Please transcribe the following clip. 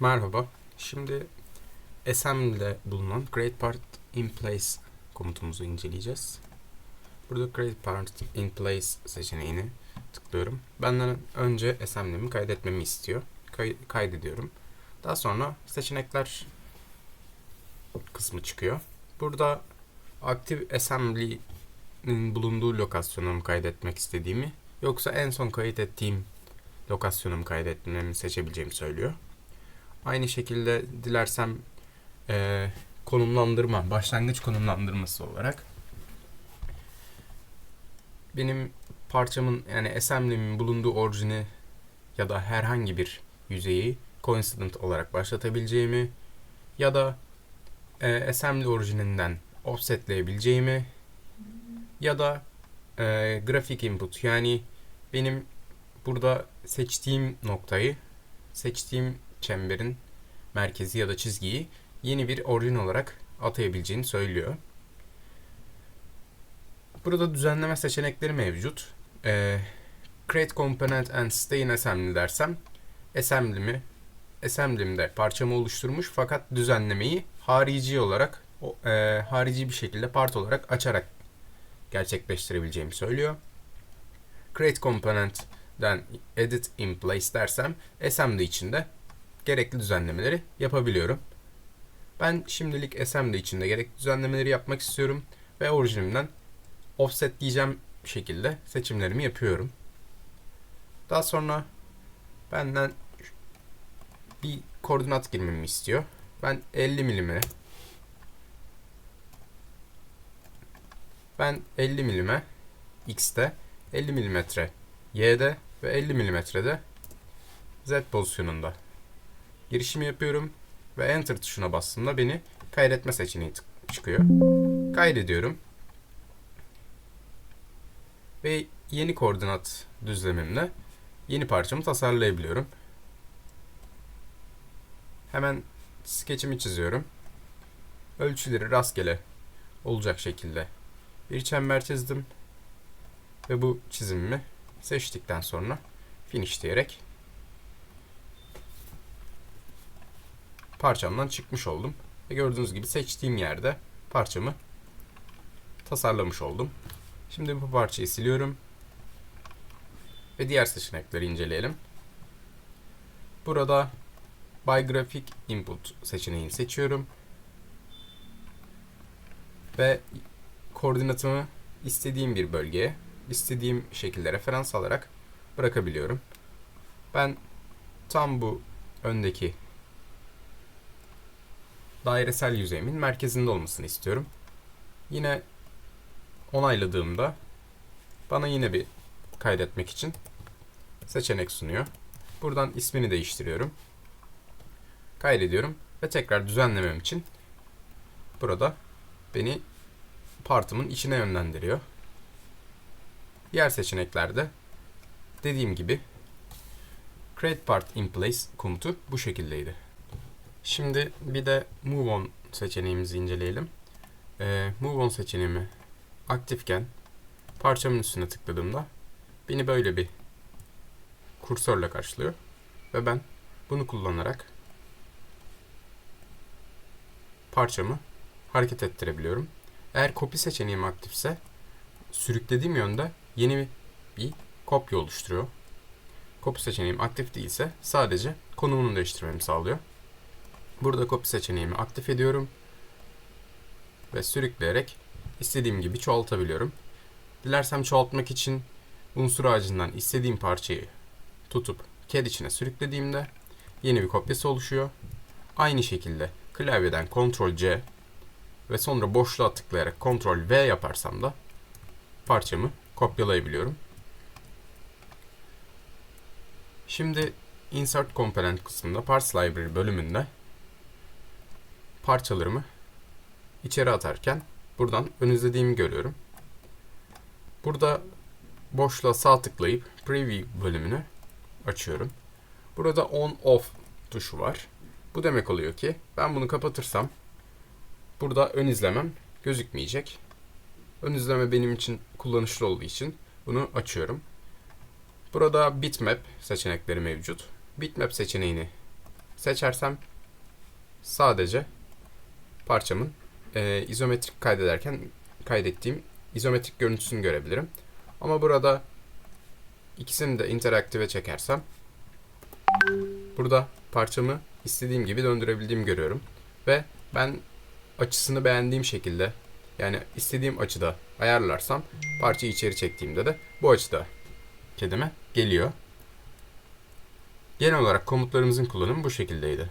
Merhaba. Şimdi assembly'de bulunan create part in place komutumuzu inceleyeceğiz. Burada create part in place seçeneğini tıklıyorum. Benden önce assembly'mi kaydetmemi istiyor. Kay- kaydediyorum. Daha sonra seçenekler kısmı çıkıyor. Burada active assembly'nin bulunduğu lokasyona mı kaydetmek istediğimi yoksa en son kayıt ettiğim lokasyona mı kaydetmemi seçebileceğimi söylüyor. Aynı şekilde dilersem eee, konumlandırma, başlangıç konumlandırması olarak. Benim parçamın yani assembly'min bulunduğu orijini ya da herhangi bir yüzeyi coincident olarak başlatabileceğimi ya da eee assembly orijiниnden offsetleyebileceğimi ya da eee grafik input yani benim burada seçtiğim noktayı seçtiğim çemberin merkezi ya da çizgiyi yeni bir orijin olarak atayabileceğini söylüyor. Burada düzenleme seçenekleri mevcut. Ee, create component and stay in assembly dersem assembly'mi assembly'mde parçamı oluşturmuş fakat düzenlemeyi harici olarak o, e, harici bir şekilde part olarak açarak gerçekleştirebileceğimi söylüyor. Create component'den edit in place dersem assembly içinde gerekli düzenlemeleri yapabiliyorum. Ben şimdilik assembly içinde gerekli düzenlemeleri yapmak istiyorum ve orijinimden offset diyeceğim şekilde seçimlerimi yapıyorum. Daha sonra benden bir koordinat girmemi istiyor. Ben 50 milime ben 50 milime x'te 50 milimetre y'de ve 50 milimetrede z pozisyonunda girişimi yapıyorum ve enter tuşuna bastığımda beni kaydetme seçeneği çıkıyor. Kaydediyorum. Ve yeni koordinat düzlemimle yeni parçamı tasarlayabiliyorum. Hemen skeçimi çiziyorum. Ölçüleri rastgele olacak şekilde bir çember çizdim. Ve bu çizimimi seçtikten sonra finish diyerek parçamdan çıkmış oldum. Ve gördüğünüz gibi seçtiğim yerde parçamı tasarlamış oldum. Şimdi bu parçayı siliyorum. Ve diğer seçenekleri inceleyelim. Burada By Graphic Input seçeneğini seçiyorum. Ve koordinatımı istediğim bir bölgeye, istediğim şekilde referans alarak bırakabiliyorum. Ben tam bu öndeki dairesel yüzeyimin merkezinde olmasını istiyorum. Yine onayladığımda bana yine bir kaydetmek için seçenek sunuyor. Buradan ismini değiştiriyorum. Kaydediyorum ve tekrar düzenlemem için burada beni partımın içine yönlendiriyor. Diğer seçeneklerde dediğim gibi create part in place komutu bu şekildeydi. Şimdi bir de Move On seçeneğimizi inceleyelim. Ee, move On seçeneğimi aktifken parçamın üstüne tıkladığımda beni böyle bir kursörle karşılıyor. Ve ben bunu kullanarak parçamı hareket ettirebiliyorum. Eğer copy seçeneğim aktifse sürüklediğim yönde yeni bir kopya oluşturuyor. Copy seçeneğim aktif değilse sadece konumunu değiştirmemi sağlıyor. Burada copy seçeneğimi aktif ediyorum. Ve sürükleyerek istediğim gibi çoğaltabiliyorum. Dilersem çoğaltmak için unsur ağacından istediğim parçayı tutup CAD içine sürüklediğimde yeni bir kopyası oluşuyor. Aynı şekilde klavyeden Ctrl C ve sonra boşluğa tıklayarak Ctrl V yaparsam da parçamı kopyalayabiliyorum. Şimdi Insert Component kısmında Parts Library bölümünde parçalarımı içeri atarken buradan ön izlediğimi görüyorum. Burada boşluğa sağ tıklayıp Preview bölümünü açıyorum. Burada On Off tuşu var. Bu demek oluyor ki ben bunu kapatırsam burada ön izlemem gözükmeyecek. Ön izleme benim için kullanışlı olduğu için bunu açıyorum. Burada bitmap seçenekleri mevcut. Bitmap seçeneğini seçersem sadece parçamın e, izometrik kaydederken kaydettiğim izometrik görüntüsünü görebilirim. Ama burada ikisini de interaktive çekersem burada parçamı istediğim gibi döndürebildiğimi görüyorum. Ve ben açısını beğendiğim şekilde yani istediğim açıda ayarlarsam parçayı içeri çektiğimde de bu açıda kedime geliyor. Genel olarak komutlarımızın kullanımı bu şekildeydi.